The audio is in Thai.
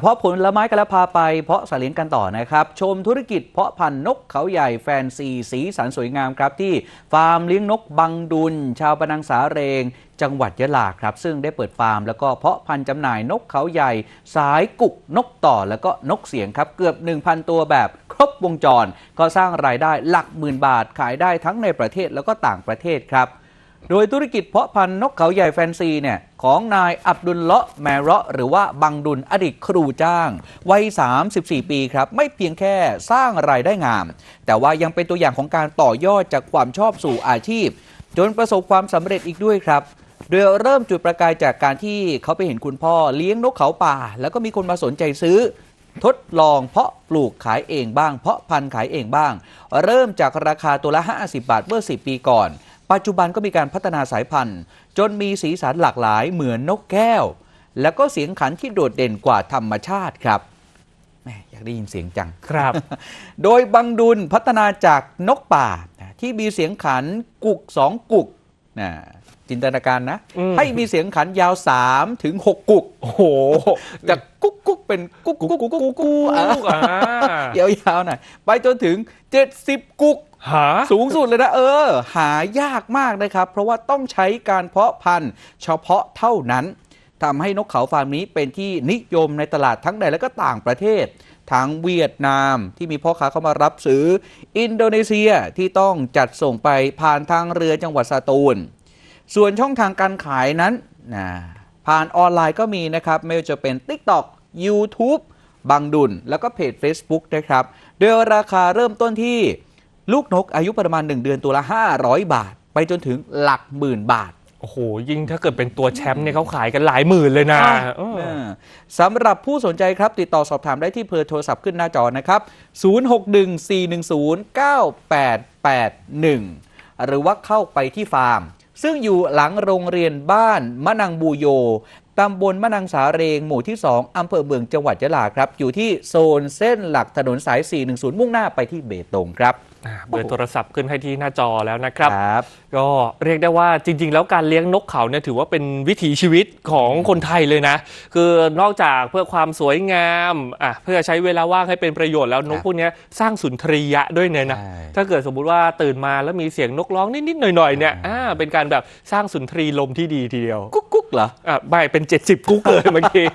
เพาะผลไม้กันแล้วพาไปเพาะสัตว์เลี้ยงกันต่อนะครับ ชมธุรกิจเพาะพันธุ์นกเขาใหญ่แฟนซีสีสันสวยงามครับ ที่ฟาร์มเลี้ยงนกบังดุล ชาวปะนังสาเรง จังหวัดยะลาครับ ซึ่งได้เปิดฟาร์ม แล้วก็เพาะพันธุ์จำหน่ายนกเขาใหญ่ สายกุกนกต่อแล้วก็นกเสียงครับ เกือบ 1,000 ตัวแบบครบวงจร ก็สร้างรายได้หลักหมื่นบาทขายได้ทั้งในประเทศแล้วก็ต่างประเทศครับ โดยธุรกิจเพาะพันธุ์นกเขาใหญ่แฟนซีเนี่ยของนายอับดุลเลาะห์แมเราะห์หรือว่าบังดุลอดีตครูจ้างวัย 34 ปีครับ ไม่เพียงแค่สร้างรายได้งาม แต่ว่ายังเป็นตัวอย่างของการต่อยอดจากความชอบสู่อาชีพ จนประสบความสำเร็จอีกด้วยครับโดยเริ่มจุดประกายจากการที่เขาไปเห็นคุณพ่อเลี้ยงนกเขาป่า แล้วก็มีคนมาสนใจซื้อ ทดลองเพาะปลูกขายเองบ้าง เพาะพันธุ์ขายเองบ้าง เริ่มจากราคาตัวละ 50 บาทเมื่อ 10 ปีก่อน ปัจจุบันก็มีการพัฒนาสายพันธุ์ จนมีสีสันหลากหลายเหมือนนกแก้ว แล้วก็เสียงขันที่โดดเด่นกว่าธรรมชาติครับแหม่อยากได้ยินเสียงจังครับ โดยบังดุลพัฒนาจากนกป่านะที่มีเสียงขันกุกสองกุกนะจินตนาการนะอืมให้มีเสียงขันยาว3ถึง6กุก โอ้โหจากกุ๊กกุ๊กเป็นกุ๊กกุ๊กกุ๊กกุ๊กกุ๊กอะอ่ายาวๆหน่อยไปจนถึง 70 กุก หาสูงสุดเลยนะเออ หายากมากนะครับ เพราะว่าต้องใช้การเพาะพันธุ์เฉพาะเท่านั้นทำให้นกเขาฟาร์มนี้เป็นที่นิยมในตลาดทั้งในและก็ต่างประเทศทั้งเวียดนามที่มีพ่อค้าเข้ามารับซื้อ อินโดนีเซียที่ต้องจัดส่งไปผ่านทางเรือจังหวัดสตูล ส่วนช่องทางการขายนั้นนะผ่านออนไลน์ก็มีนะครับ ไม่ว่าจะเป็น TikTok YouTube บังดุลแล้วก็เพจ Facebook นะครับ โดยราคาเริ่มต้นที่ ลูกนกอายุประมาณ 1 เดือนตัวละ 500 บาท ไปจนถึงหลักหมื่นบาท โอ้โห ยิ่งถ้าเกิดเป็นตัวแชมป์เนี่ยเขาขายกันหลายหมื่นเลยนะเออเออสำหรับผู้สนใจครับ ติดต่อสอบถามได้ที่เบอร์โทรศัพท์ขึ้นหน้าจอนะครับ 0614109881 หรือว่าเข้าไปที่ฟาร์ม ซึ่งอยู่หลังโรงเรียนบ้านมะนังบูโย ตำบลมะนังสาเรงหมู่ที่ 2 อำเภอเมืองจังหวัดยะลาครับ อยู่ที่โซนเส้นหลักถนนสาย 410 มุ่งหน้าไปที่เบตงครับอ่าเบอร์โทรศัพท์ขึ้นให้ที่หน้าจอแล้วนะครับครับก็เรียกได้ว่าจริง ๆ แล้วการเลี้ยงนกเขาเนี่ยถือว่าเป็นวิถีชีวิตของคนไทยเลยนะ คือนอกจากเพื่อความสวยงามอะเพื่อใช้เวลาว่างให้เป็นประโยชน์แล้วนกพวกเนี้ยสร้างสุนทรียะด้วยเนี่ยนะใช่ถ้าเกิดสมมุติว่าตื่นมาแล้วมีเสียงนกร้องนิด ๆ หน่อย ๆ เนี่ยอ่าเป็นการแบบสร้างสุนทรีลมที่ดีทีเดียวกุ๊กกุ๊ก เหรออะไม่เป็น 70 กุ๊กเลยเมื่อกี้